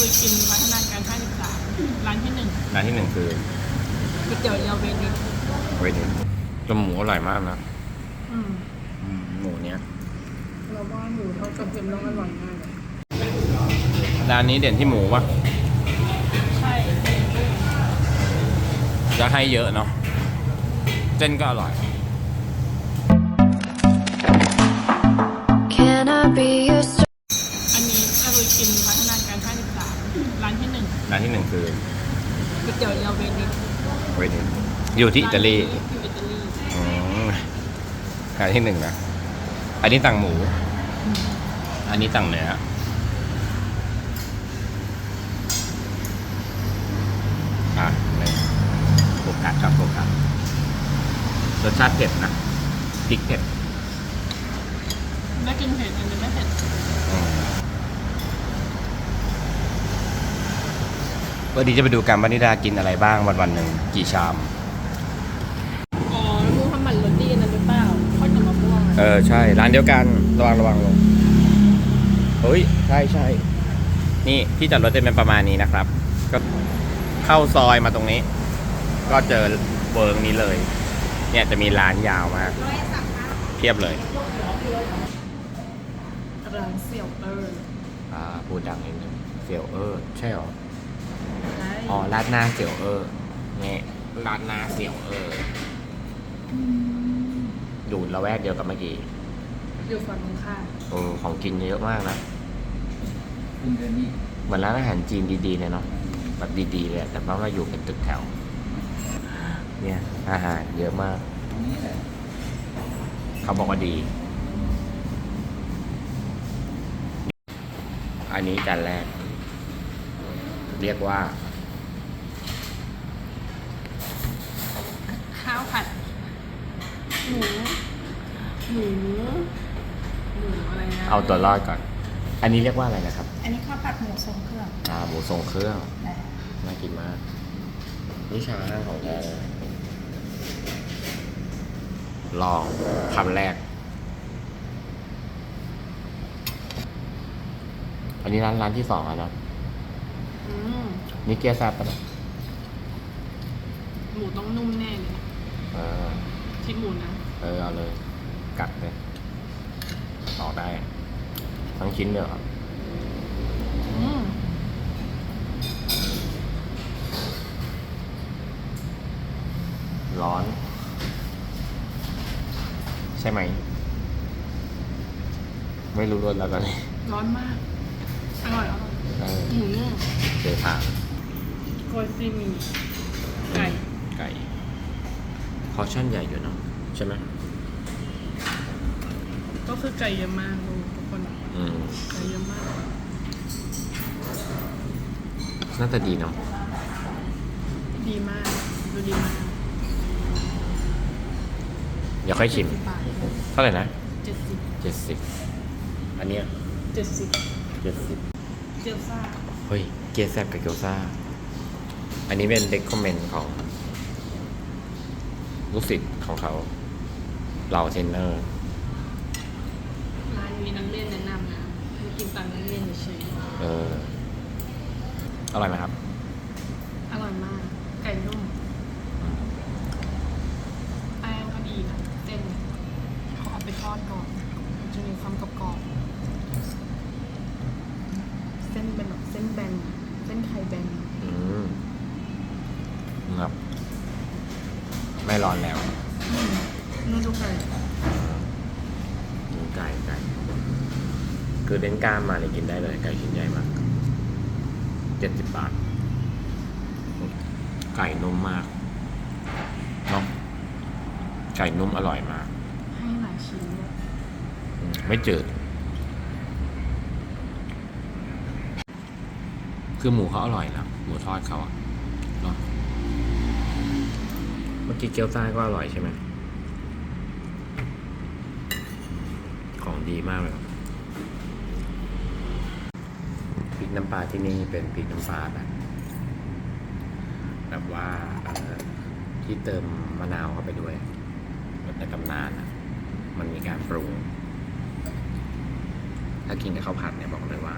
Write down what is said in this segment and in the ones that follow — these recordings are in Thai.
ลุยกินพัฒนาการ53ร้านที่หนึ่งร้านที่หนึ่งคือก๋วยเตี๋ยวเรือเวนิสเวนิสตัวหมูอร่อยมากนะอืมหมูเนี้ยเราว่าหมูทอดกระเทียมต้องอร่อยมากเลยร้านนี้เด่นที่หมูปะใช่จะให้เยอะเนาะเส้นก็อร่อย Can I be your star? อันนี้ตะลุยกินพัฒนาการ53 ร้านที่หนึ่งร้านที่หนึ่งคือก๋วยเตี๋ยวเรือเวนิสเวนิสอยู่ที่อิตาลีอยู่อิตาลีอืมร้านที่หนึ่งนะ อันนี้ต่างหมู อันนี้ต่างเนื้ออะเลยโฟกัสครับโฟกัสรสชาติเผ็ดนะพริกเผ็ด ได้กินเผ็ดอันนี้ไม่เผ็ด อืม วันนี้จะไปดูการวานิดากินอะไรบ้างวันวันๆหนึ่งกี่ชาม อ๋อมูฮัมหมัดรสดีนั่นหรือเปล่าทอดกับมะม่วงเออใช่ ร้านเดียวกันระวังระวังลงเฮ้ยใช่ใช่นี่ที่จอดรถจะเป็นประมาณนี้นะครับ ก็เข้าซอยมาตรงนี้ ก็เจอเวิร์กนี้เลย เนี่ยจะมีร้านยาวมากเทียบเลยร้านเสี่ยวเอออ่าพูดดังนิดนึงเสี่ยวเออใช่หรอใช่ อ๋อราดหน้าเสี่ยวเออเนี่ยราดหน้าเสี่ยวเอออยู่ละแวกเดียวกับเมื่อกี้อยู่ฝั่งตรงข้ามเออของกินเยอะมากนะเหมือนร้านอาหารจีนดีๆเลยเนาะแบบดีๆเลยอะแต่ว่าเราอยู่เป็นตึกแถว เนี่ย อาหารเยอะมาก เขาบอกว่าดี อันนี้จานแรก เรียกว่า ข้าวผัด หมู หมู หมูอะไรนะเอาตัวรอดก่อน อันนี้เรียกว่าอะไรนะครับอันนี้ข้าวผัดหมูทรงเครื่องอ่าหมูทรงเครื่อง นะน่ากินมากนี่ชาของแท้เลยลองคำแรก อันนี้ร้านร้านที่สองแล้วนะ อืมนี่เกียร์แซ่บปะเนี่ยหมูต้องนุ่มแน่เลยเออชิ้นหมูนะเออเอาเลย กัดเลยออกได้ทั้งชิ้นเลยเหรออืมร้อน ใช่ไหม ไม่รู้รสแล้วตอนนี้ ร้อนมากอร่อยอร่อย เออหมูนุ่มเจอทางโกยซีหมีไก่ไก่พอร์ชั่นใหญ่อยู่เนาะใช่ไหมก็คือไก่เยอะมากดูทุกคนอืมไก่เยอะมากน่าจะดีเนาะดีมากดูดีมากเดี๋ยวค่อยชิม 70บาทเท่าไหร่นะเจ็ดสิบเจ็ดสิบอันเนี้ยเจ็ดสิบ เจ็ดสิบ เจียวซ่าเฮ้ย เกียร์แซบกับเกียวซ่าอันนี้เป็นเด็กคอมเมนต์ของ ลูกศิษย์ของเขาเราเทรนเนอร์ ร้านมีนักเรียนแนะนำนะไม่กินตามนักเรียนเฉยเออ อร่อยไหมครับ ๆอร่อยมาก ไก่นุ่ม แป้งก็ดีนะเส้นเขาเอาไปทอดก่อนมันจะมีความกรอบๆเส้นเป็น แบบเส้นแบนเส้นไข่แบนอืมครับ ไม่ร้อนแล้วนุ่มทุกไก่อืมไก่ไก่คือเล่นกล้ามมาเนี่ยกินได้เลยไก่ชิ้นใหญ่มากเจ็ดสิบบาท ไก่นุ่มมากเนาะไก่นุ่มอร่อยมาก ให้หลายชิ้นเลยอืมไม่จืด คือหมูเขาอร่อยนะหมูทอดเขาอะเนาะเมื่อกี้เกี๊ยวซ่าก็อร่อยใช่ไหมของดีมากเลยพริกน้ำปลาที่นี่เป็นพริกน้ำปลาแบบแบบว่าที่เติมมะนาวเข้าไปด้วยแบบในตำนานอะมันมีการปรุง ถ้ากินกับข้าวผัดเนี่ยบอกเลยว่า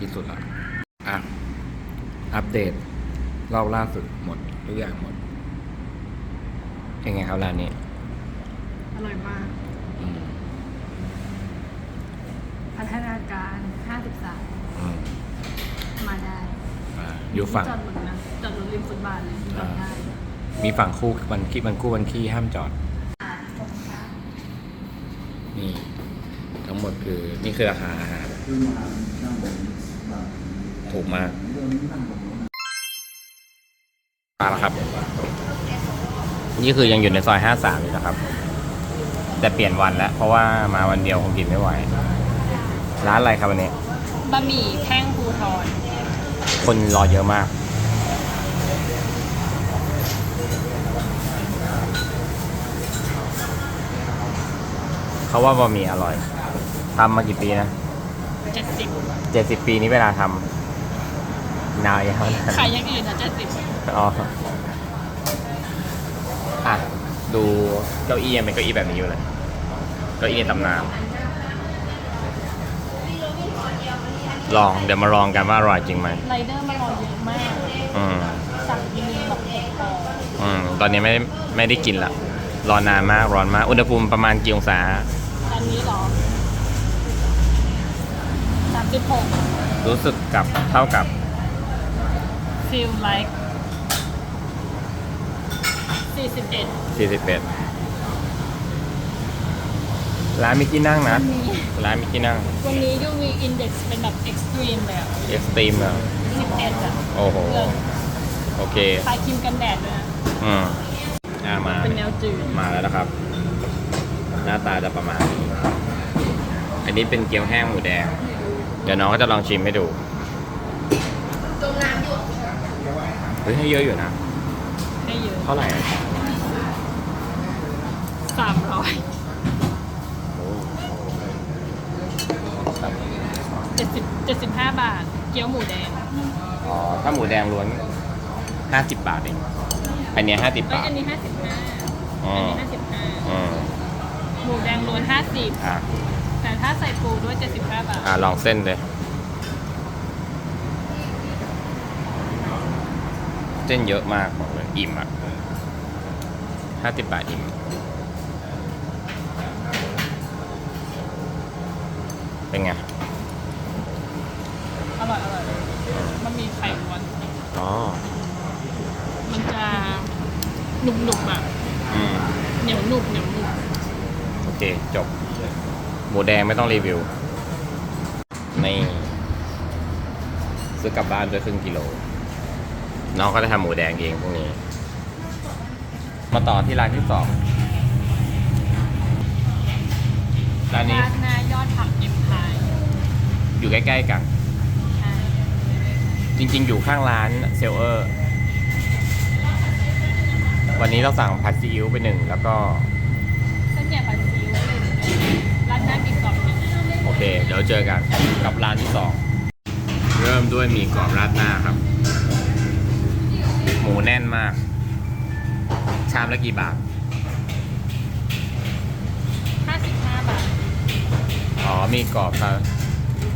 ที่สุดละ อะ อัปเดตรอบล่าสุดหมดทุกอย่างหมดเป็นไงครับร้านนี้ อร่อยมาก อืมพัฒนาการ 53 อืมมาได้อ่าอยู่ฝั่ง จอดรถนะจอดรถริมฟุตบาทเลยจอดได้มีฝั่งคู่วันขี้วันคู่วันขี้ห้ามจอดนี่ ทั้งหมดคือนี่คือราคาอาหาร ถูกมากมาแล้วครับ นี่คือยังอยู่ในซอยห้าสามอยู่นะครับ แต่เปลี่ยนวันแล้ว เพราะว่ามาวันเดียวคงกินไม่ไหว ร้านอะไรครับวันนี้ บะหมี่แท่งภูทรคนรอเยอะมาก เขาว่าบะหมี่อร่อยทำมากี่ปีนะ70เจ็ดสิบปีนี้เวลาทำ นาวยังขายอย่างอื่นนะ70อ๋ออะดูเก้าอี้ยังเป็นเก้าอี้แบบนี้อยู่เลยเก้าอี้ในตำนานลองเดี๋ยวมาลองกันว่าอร่อยจริงไหมไรเดอร์มารอเยอะมากอืมสั่งกินแบบหกฟองอืมตอนนี้ไม่ได้ไม่ได้กินละรอนานมากร้อนมาก อุณหภูมิประมาณกี่องศาอันนี้เหรอ36รู้สึกกับเท่ากับ feel like 41 41ร้านมีที่นั่งนะวันนี้ร้านมีที่นั่งวันนี้ UV index เป็นแบบ extreme เลยอะเอ็กซ์ตรีมอะ11อะโอ้โห เลิศโอเค ทาครีมกันแดดด้วยนะ อืมอ่ามา เป็นแนวจืด มาแล้วนะครับ หน้าตาจะประมาณนี้อันนี้เป็นเกี๊ยวแห้งหมูแดง เดี๋ยวน้องก็จะลองชิมให้ดูเฮ้ยให้เยอะอยู่นะ ให้เยอะเท่าไหร่อะ300โอ้70 75บาท เกี๊ยวหมูแดงอ๋อ ถ้าหมูแดงล้วนห้าสิบบาทเอง อันเนี้ห้าสิบเอ้ยบาทอันนี้55อือันมนี้อืม55หมูแดงล้วน50อะแต่ถ้าใส่ปูด้วย75บาท อะลองเส้นเลย เส้นเยอะมากบอกเลยอิ่มอะห้าสิบบาทอิ่มเป็นไง อร่อยอร่อยมันมีไข่ล้วน อ๋อ มันจะหนุบๆอะอืม เหนียวหนุบเหนียวหนุบโอเค จบหมูแดงไม่ต้องรีวิว นี่ ซื้อกลับบ้านด้วยครึ่งกิโล น้องก็จะทำหมูแดงเองพวกนี้ มาต่อที่ร้านที่สองร้านนี้ราดหน้ายอดผักเอ็มพายอยู่ใกล้ ๆ กัน ใช่จริง ๆ อยู่ข้างร้านเซลเออร์ วันนี้เราสั่งผัดซีอิ๊วไปหนึ่งแล้วก็ เส้นใหญ่ปลาซิวเลยราดหน้ามีกรอบหนึ่งโอเค เดี๋ยวเจอกันกับร้านที่สอง เริ่มด้วยหมีกรอบราดหน้าครับห มูแน่นมาก ชามละกี่บาท 55 บาท อ๋อ มีกรอบครับ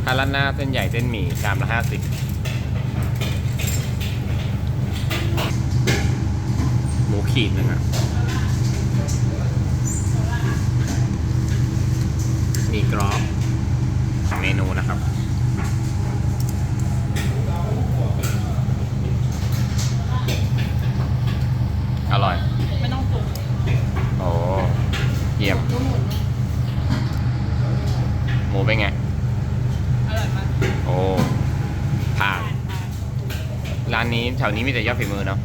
ถ้าราดหน้าเส้นใหญ่เส้นหมี่ชามละห้าสิบหมูขีดหนึงอะมีกรอบของเมนูนะครับ อร่อย ไม่ต้องปรุง โอ้เยี่ยม นุ่มหมู หมูเป็นไง อร่อยมาก โอ้ผ่าน ทานทาน ร้านนี้แถวนี้มีแต่ยอดฝีมือเนาะ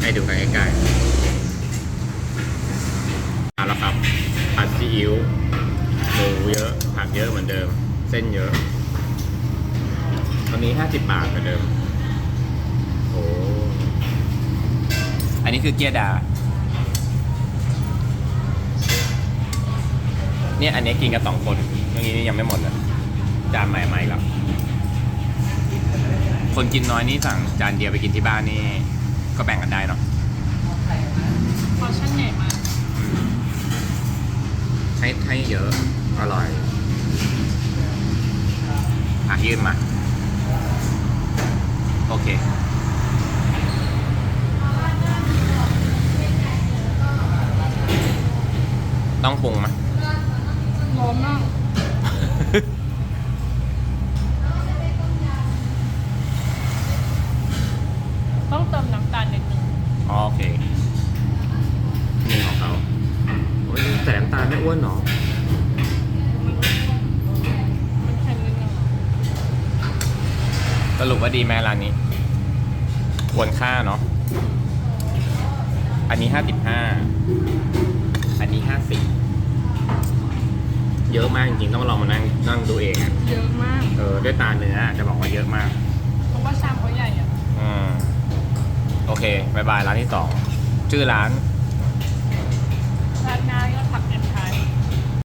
ให้ดูกันใกล้ๆมาล้วครับ ผัดซีอิ๊วหมูเยอะ ผักเยอะเหมือนเดิม เส้นเยอะตอนนี้ห้าสิบบาทเหมือนเดิม โอ้อันนี้คือเกียร์ดา เนี่ยอันนี้กินกันสองคนเมื่อกี้นี่ยังไม่หมดเลยจานใหม่ๆแล้ว คนกินน้อยนี่สั่งจานเดียวไปกินที่บ้านนี่ ก็แบ่งกันได้เนาะพอชั่นใหญ่มากให้ให้เยอะ อร่อยยื่นมา โอเค ต้องปรุงไหมร้อนมาก ว่าดีไหมร้านนี้ควรค่าเนาะอันนี้ห้าสิบห้าอันนี้ห้าสิบเยอะมากจริงๆต้องลองมานั่งนั่งดูเองอะเยอะมาก เออด้วยตาเนื้อจะบอกว่าเยอะมาก เพราะว่าชามเขาใหญ่อะอืมโอเคบายบายร้านที่สองชื่อร้าน